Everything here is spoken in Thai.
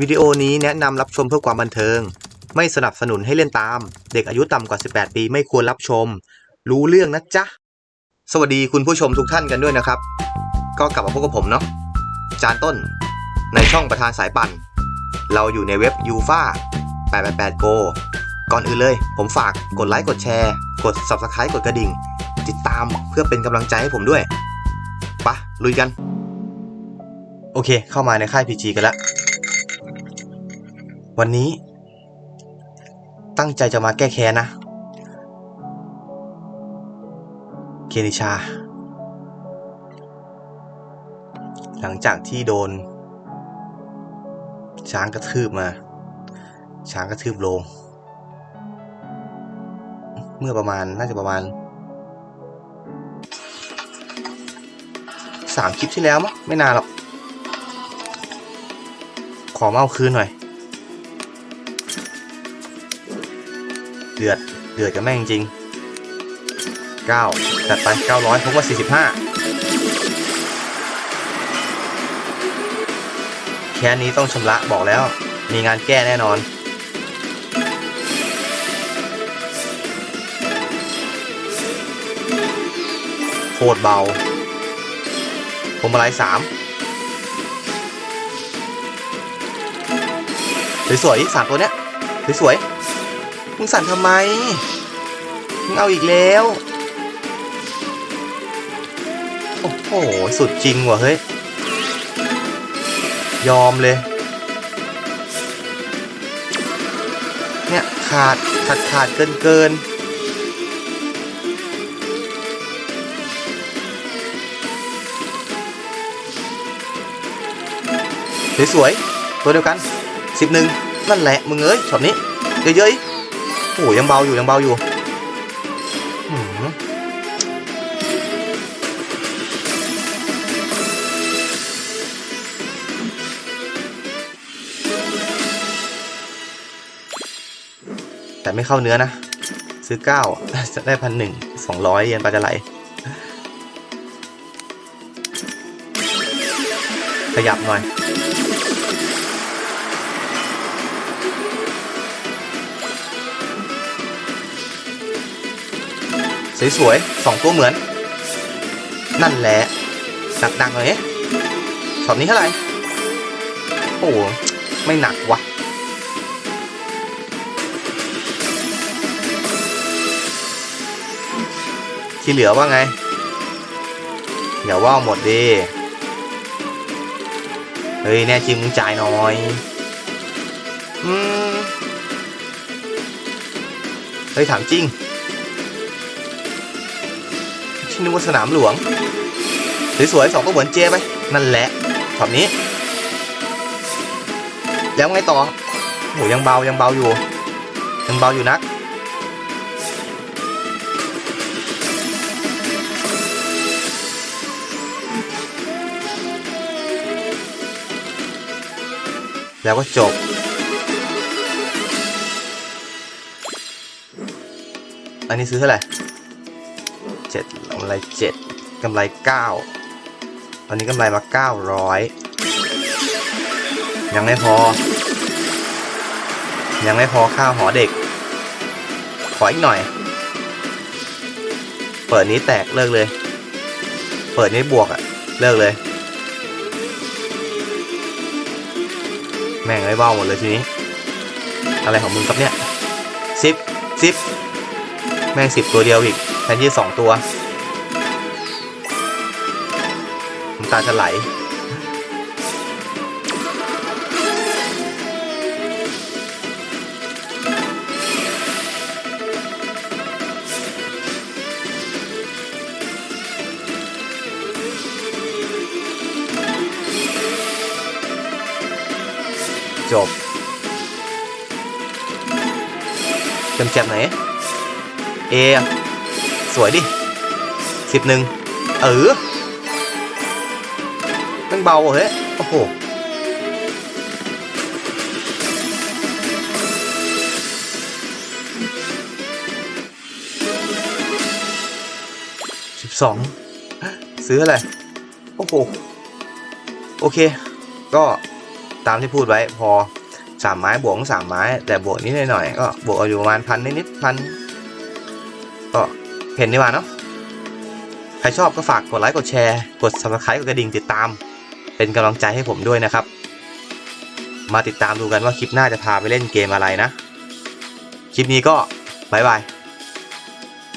วิดีโอนี้แนะนำรับชมเพื่อความบันเทิง ไม่สนับสนุนให้เล่นตาม เด็กอายุต่ำกว่า 18 ปีไม่ควรรับชม รู้เรื่องนะจ๊ะ สวัสดีคุณผู้ชมทุกท่านกันด้วยนะครับ ก็กลับมาพบกับผมเนาะจานต้น ในช่องประธานสายปั่น เราอยู่ในเว็บ u f a 888 Go ก่อนอื่นเลย ผมฝากกดไลค์กดแชร์ กด Subscribe กดกระดิ่ง ติดตามเพื่อเป็นกำลังใจให้ผมด้วยปะลุยกัน โอเค เข้ามาในค่าย PG กันและ วันนี้ ตั้งใจจะมาแก้แค้นนะ เคนิชา หลังจากที่โดน ช้างกระทืบมา ช้างกระทืบลง เมื่อประมาณน่าจะประมาณสามคลิปที่แล้วมั้งไม่นานหรอก ขอเอาคืนหน่อย เดือด เดือดกับแม่งจริงเก้าจัดไปเก้าร้อยพบว่าสี่สิบห้าแค่นี้ต้องชำระบอกแล้ว มีงานแก้แน่นอน โคตรเบาพวงมาลัยสามสวยๆสามตัวเนี้ยสวยๆ มึงสั่นทำไม มึงเอาอีกแล้ว โอ้โห สุดจริงว่ะเฮ้ย ยอมเลย เนี่ย ขาด ขาดขาดเกินเกินสวยๆตัวเดียวกันสิบหนึ่งนั่นแหละมึงเอ้ยช็อตนี้ เยอะๆ โอ้ยังเบาอยู่ยังเบาอยู่แต่ไม่เข้าเนื้อนะ ซื้อเก้าจะได้พันหนึ่งสองร้อยเยนปลาจะไหล ขยับหน่อย สวยๆสองตัวเหมือน นั่นแหละดักๆหน่อยช็อตนี้เท่าไหร่โอ้โหไม่หนักวะที่เหลือว่าไงอย่าว่าหมดดิเฮ้ยแน่จริงมึงจ่ายหน่อยอืมเฮ้ยถามจริง ชินึกว่าสนามหลวง สวยๆสองก็เหมือนเจไป นั่นแหละช็อตนี้ แล้วไงต่อโหยังเบายังเบาอยู่ ยังเบาอยู่นัก แล้วก็จบอันนี้ซื้อเท่าไหร่ จ็ดกำไรเจ็ดกำไรเก้าตอนนี้กำไรมาเก้าร้อยยังไม่พอ ยังไม่พอข้าวหอเด็ก ขออีกหน่อย เปิดนี้แตกเลิกเลย เปิดนี้บวกอะเลิกเลย แม่งไม่เบ้าหมดเลยทีนี้ อะไรของมึงครับเนี่ยสิบสิบแม่งสิบตัวเดียวอีก แทนที่สองตัวน้ำตาจะไหลจบจ็มแจ็บไหน เออะ สวยดิสิบหนึ่งเออมันเบาเหรอเฮ้ยโอ้โหสิบสองซื้ออะไร โอ้โห โอเค ก็ตามที่พูดไว้พอสามไม้บวกสามไม้ แต่บวกนิดหน่อยก็บวกอาอยู่ประมาณพันนิดๆพันก็ เห็นดีกว่าเนาะใครชอบก็ฝากกดไลค์กดแชร์ กด subscribe กดกระดิ่งติดตาม เป็นกำลังใจให้ผมด้วยนะครับ มาติดตามดูกันว่าคลิปหน้าจะพาไปเล่นเกมอะไรนะ คลิปนี้ก็บายบาย